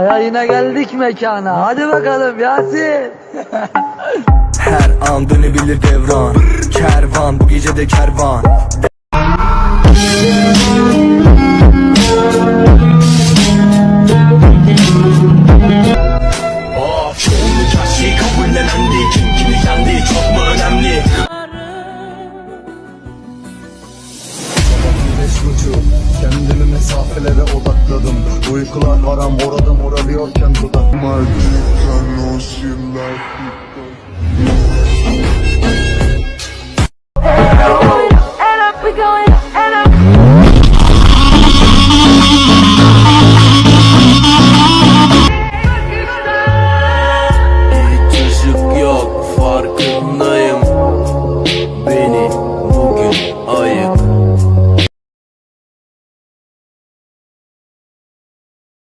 Ya yine geldik mekana. Hadi bakalım Yasin. Her an dönebilir devran Kervan bu gece de kervan Kendimi mesafelere odakladım Uykular haram orada morarıyorken dudak My